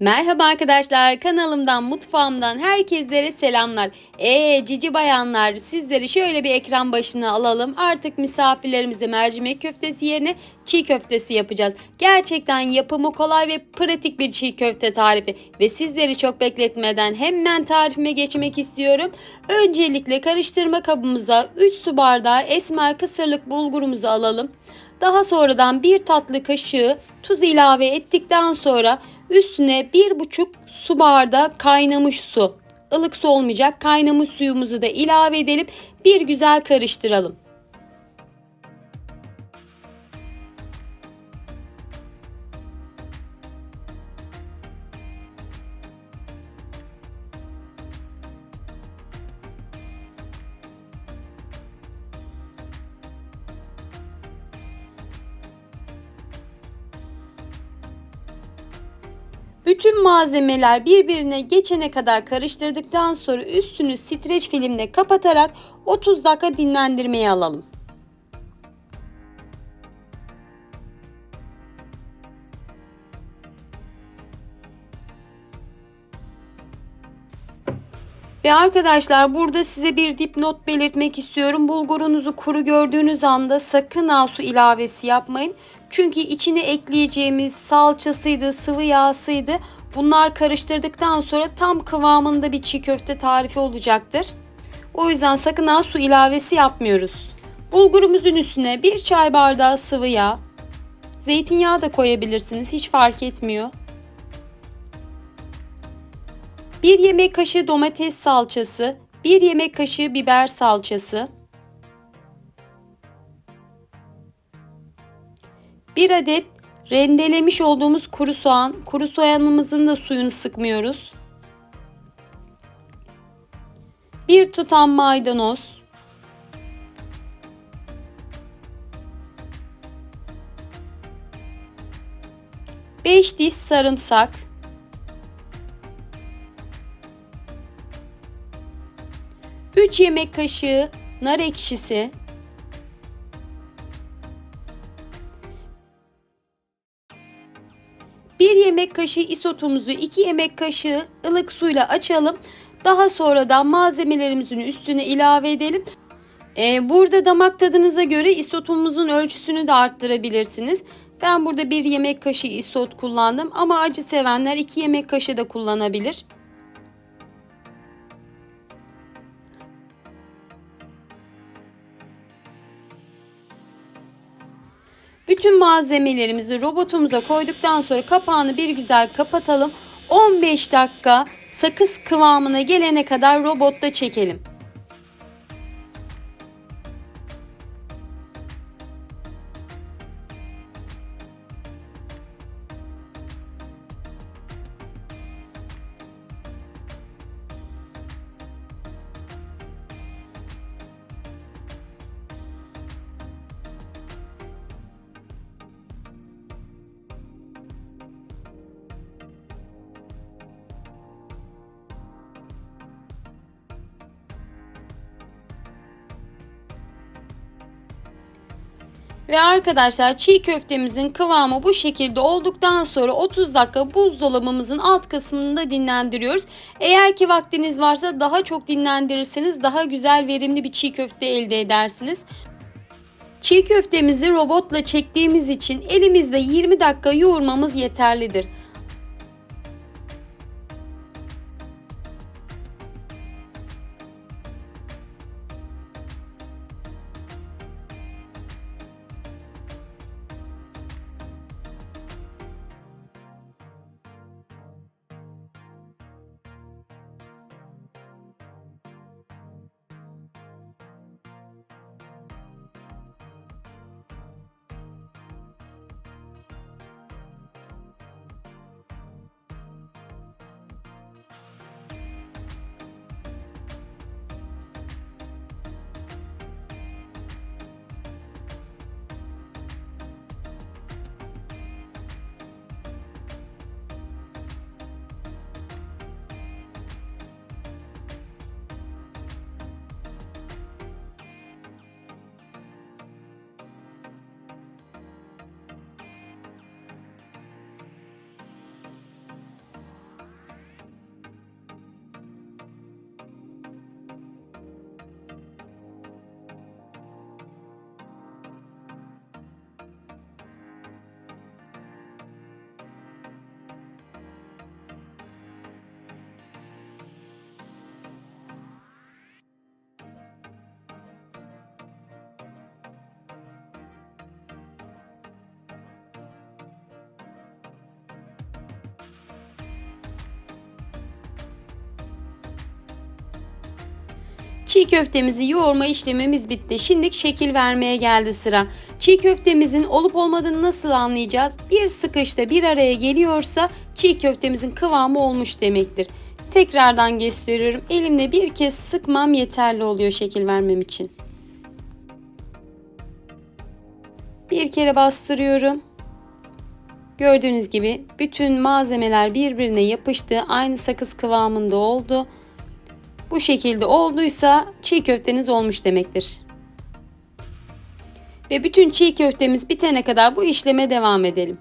Merhaba arkadaşlar kanalımdan mutfağımdan herkeslere selamlar. Eee cici bayanlar sizleri şöyle bir ekran başına alalım. Artık misafirlerimize mercimek köftesi yerine çiğ köftesi yapacağız. Gerçekten yapımı kolay ve pratik bir çiğ köfte tarifi. Ve sizleri çok bekletmeden hemen tarifime geçmek istiyorum. Öncelikle karıştırma kabımıza 3 su bardağı esmer kısırlık bulgurumuzu alalım. Daha sonradan bir tatlı kaşığı tuz ilave ettikten sonra Üstüne bir buçuk su bardağı kaynamış su. ılık su olmayacak. Kaynamış suyumuzu da ilave edelim. Bir güzel karıştıralım. Bütün malzemeler birbirine geçene kadar karıştırdıktan sonra üstünü streç filmle kapatarak 30 dakika dinlendirmeye alalım. Ve arkadaşlar burada size bir dipnot belirtmek istiyorum. Bulgurunuzu kuru gördüğünüz anda sakın ha su ilavesi yapmayın. Çünkü içine ekleyeceğimiz salçasıydı, sıvı yağsıydı. Bunlar karıştırdıktan sonra tam kıvamında bir çiğ köfte tarifi olacaktır. O yüzden sakın ha su ilavesi yapmıyoruz. Bulgurumuzun üstüne bir çay bardağı sıvı yağ, zeytinyağı da koyabilirsiniz hiç fark etmiyor. 1 yemek kaşığı domates salçası, 1 yemek kaşığı biber salçası, 1 adet rendelemiş olduğumuz kuru soğan, kuru soğanımızın da suyunu sıkmıyoruz. 1 tutam maydanoz, Beş diş sarımsak, 3 yemek kaşığı nar ekşisi, yemek kaşığı isotumuzu 2 yemek kaşığı ılık suyla açalım. Daha sonra da malzemelerimizin üstüne ilave edelim. Ee, burada damak tadınıza göre isotumuzun ölçüsünü de arttırabilirsiniz. Ben burada bir yemek kaşığı isot kullandım ama acı sevenler 2 yemek kaşığı da kullanabilir. Bütün malzemelerimizi robotumuza koyduktan sonra kapağını bir güzel kapatalım. 15 dakika sakız kıvamına gelene kadar robotta çekelim. Ve arkadaşlar çiğ köftemizin kıvamı bu şekilde olduktan sonra 30 dakika buzdolabımızın alt kısmında dinlendiriyoruz. Eğer ki vaktiniz varsa daha çok dinlendirirseniz daha güzel verimli bir çiğ köfte elde edersiniz. Çiğ köftemizi robotla çektiğimiz için elimizde 20 dakika yoğurmamız yeterlidir. Çiğ köftemizi yoğurma işlemimiz bitti. Şimdi şekil vermeye geldi sıra. Çiğ köftemizin olup olmadığını nasıl anlayacağız? Bir sıkışta bir araya geliyorsa çiğ köftemizin kıvamı olmuş demektir. Tekrardan gösteriyorum. Elimle bir kez sıkmam yeterli oluyor şekil vermem için. Bir kere bastırıyorum. Gördüğünüz gibi bütün malzemeler birbirine yapıştı. Aynı sakız kıvamında oldu. Bu şekilde olduysa çiğ köfteniz olmuş demektir. Ve bütün çiğ köftemiz bitene kadar bu işleme devam edelim.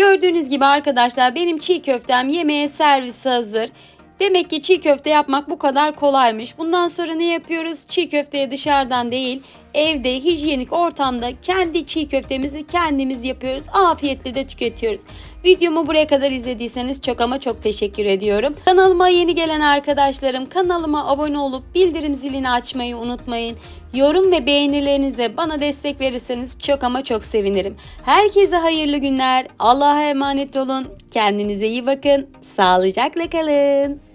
Gördüğünüz gibi arkadaşlar benim çiğ köftem yemeğe servis hazır. Demek ki çiğ köfte yapmak bu kadar kolaymış. Bundan sonra ne yapıyoruz? Çiğ köfteye dışarıdan değil, evde hijyenik ortamda kendi çiğ köftemizi kendimiz yapıyoruz. Afiyetle de tüketiyoruz. Videomu buraya kadar izlediyseniz çok ama çok teşekkür ediyorum. Kanalıma yeni gelen arkadaşlarım kanalıma abone olup bildirim zilini açmayı unutmayın. Yorum ve beğenilerinizle bana destek verirseniz çok ama çok sevinirim. Herkese hayırlı günler. Allah'a emanet olun. Kendinize iyi bakın. Sağlıcakla kalın.